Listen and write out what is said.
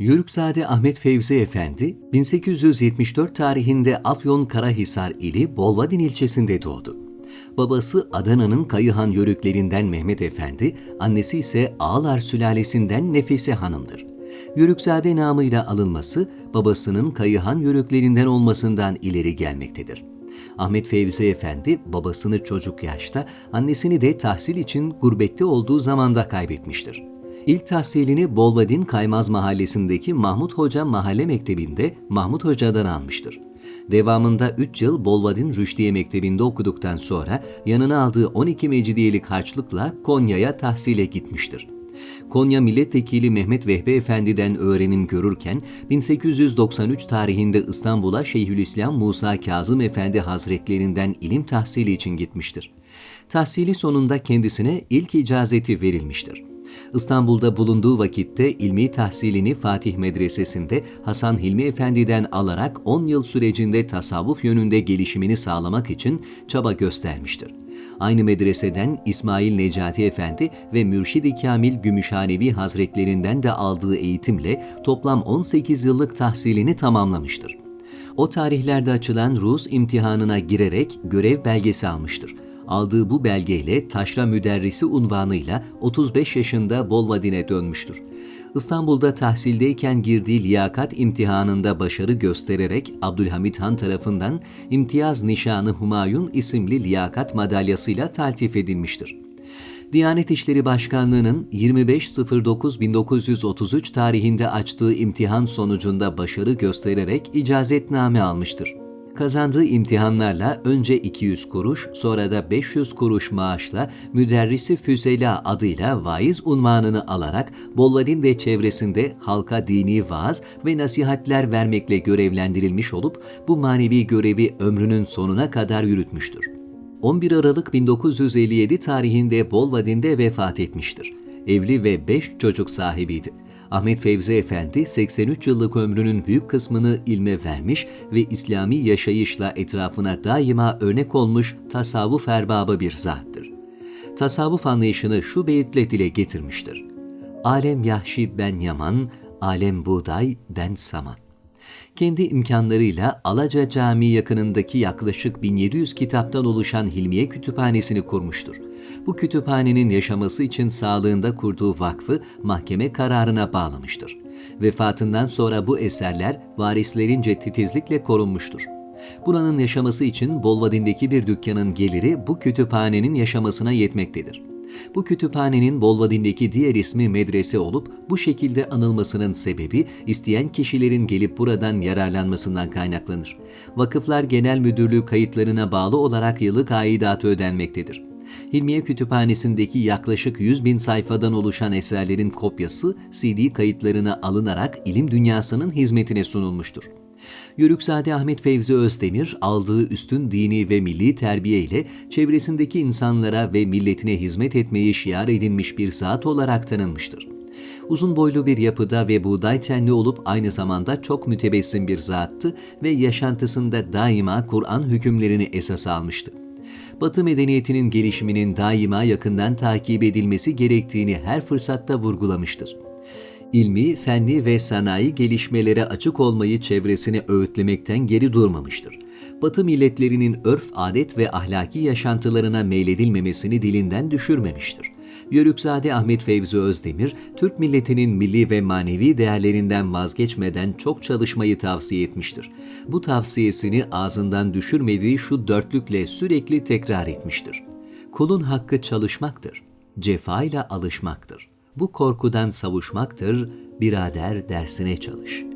Yörükzade Ahmet Fevzi Efendi, 1874 tarihinde Afyon Karahisar ili Bolvadin ilçesinde doğdu. Babası Adana'nın Kayıhan Yörüklerinden Mehmet Efendi, annesi ise Ağlar sülalesinden Nefise Hanım'dır. Yörükzade namıyla alınması, babasının Kayıhan Yörüklerinden olmasından ileri gelmektedir. Ahmet Fevzi Efendi babasını çocuk yaşta, annesini de tahsil için gurbette olduğu zamanda kaybetmiştir. İlk tahsilini Bolvadin Kaymaz Mahallesi'ndeki Mahmut Hoca Mahalle Mektebi'nde Mahmut Hoca'dan almıştır. Devamında 3 yıl Bolvadin Rüşdiye Mektebi'nde okuduktan sonra yanına aldığı 12 mecidiyelik harçlıkla Konya'ya tahsile gitmiştir. Konya Milletvekili Mehmet Vehbi Efendi'den öğrenim görürken 1893 tarihinde İstanbul'a Şeyhülislam Musa Kazım Efendi Hazretlerinden ilim tahsili için gitmiştir. Tahsili sonunda kendisine ilk icazeti verilmiştir. İstanbul'da bulunduğu vakitte ilmi tahsilini Fatih Medresesi'nde Hasan Hilmi Efendi'den alarak 10 yıl sürecinde tasavvuf yönünde gelişimini sağlamak için çaba göstermiştir. Aynı medreseden İsmail Necati Efendi ve Mürşid-i Kamil Gümüşhanevi Hazretlerinden de aldığı eğitimle toplam 18 yıllık tahsilini tamamlamıştır. O tarihlerde açılan Rus imtihanına girerek görev belgesi almıştır. Aldığı bu belgeyle taşra müderrisi unvanıyla 35 yaşında Bolvadin'e dönmüştür. İstanbul'da tahsildeyken girdiği liyakat imtihanında başarı göstererek Abdülhamit Han tarafından İmtiyaz Nişanı Humayun isimli liyakat madalyasıyla taltif edilmiştir. Diyanet İşleri Başkanlığı'nın 25.09.1933 tarihinde açtığı imtihan sonucunda başarı göstererek icazetname almıştır. Kazandığı imtihanlarla önce 200 kuruş, sonra da 500 kuruş maaşla müderrisi Füzela adıyla vaiz unvanını alarak Bolladin ve çevresinde halka dini vaaz ve nasihatler vermekle görevlendirilmiş olup bu manevi görevi ömrünün sonuna kadar yürütmüştür. 11 Aralık 1957 tarihinde Bolvadin'de vefat etmiştir. Evli ve 5 çocuk sahibiydi. Ahmet Fevzi Efendi 83 yıllık ömrünün büyük kısmını ilme vermiş ve İslami yaşayışla etrafına daima örnek olmuş tasavvuf erbabı bir zattır. Tasavvuf anlayışını şu beyitle dile getirmiştir. Alem yahşi ben yaman, alem buğday ben saman. Kendi imkanlarıyla Alaca Camii yakınındaki yaklaşık 1700 kitaptan oluşan Hilmiye Kütüphanesi'ni kurmuştur. Bu kütüphanenin yaşaması için sağlığında kurduğu vakfı mahkeme kararına bağlamıştır. Vefatından sonra bu eserler varislerince titizlikle korunmuştur. Buranın yaşaması için Bolvadin'deki bir dükkanın geliri bu kütüphanenin yaşamasına yetmektedir. Bu kütüphanenin Bolvadin'deki diğer ismi medrese olup bu şekilde anılmasının sebebi isteyen kişilerin gelip buradan yararlanmasından kaynaklanır. Vakıflar Genel Müdürlüğü kayıtlarına bağlı olarak yıllık aidatı ödenmektedir. Hilmiye Kütüphanesi'ndeki yaklaşık 100 bin sayfadan oluşan eserlerin kopyası CD kayıtlarına alınarak ilim dünyasının hizmetine sunulmuştur. Yörükzade Ahmet Fevzi Özdemir aldığı üstün dini ve milli terbiye ile çevresindeki insanlara ve milletine hizmet etmeyi şiar edinmiş bir zat olarak tanınmıştır. Uzun boylu bir yapıda ve buğday tenli olup aynı zamanda çok mütebessim bir zattı ve yaşantısında daima Kur'an hükümlerini esas almıştı. Batı medeniyetinin gelişiminin daima yakından takip edilmesi gerektiğini her fırsatta vurgulamıştır. İlmi, fenni ve sanayi gelişmelere açık olmayı çevresine öğütlemekten geri durmamıştır. Batı milletlerinin örf, adet ve ahlaki yaşantılarına meyledilmemesini dilinden düşürmemiştir. Yörükzade Ahmet Fevzi Özdemir, Türk milletinin milli ve manevi değerlerinden vazgeçmeden çok çalışmayı tavsiye etmiştir. Bu tavsiyesini ağzından düşürmediği şu dörtlükle sürekli tekrar etmiştir. Kulun hakkı çalışmaktır, cefa ile alışmaktır. Bu korkudan savuşmaktır, birader dersine çalış.''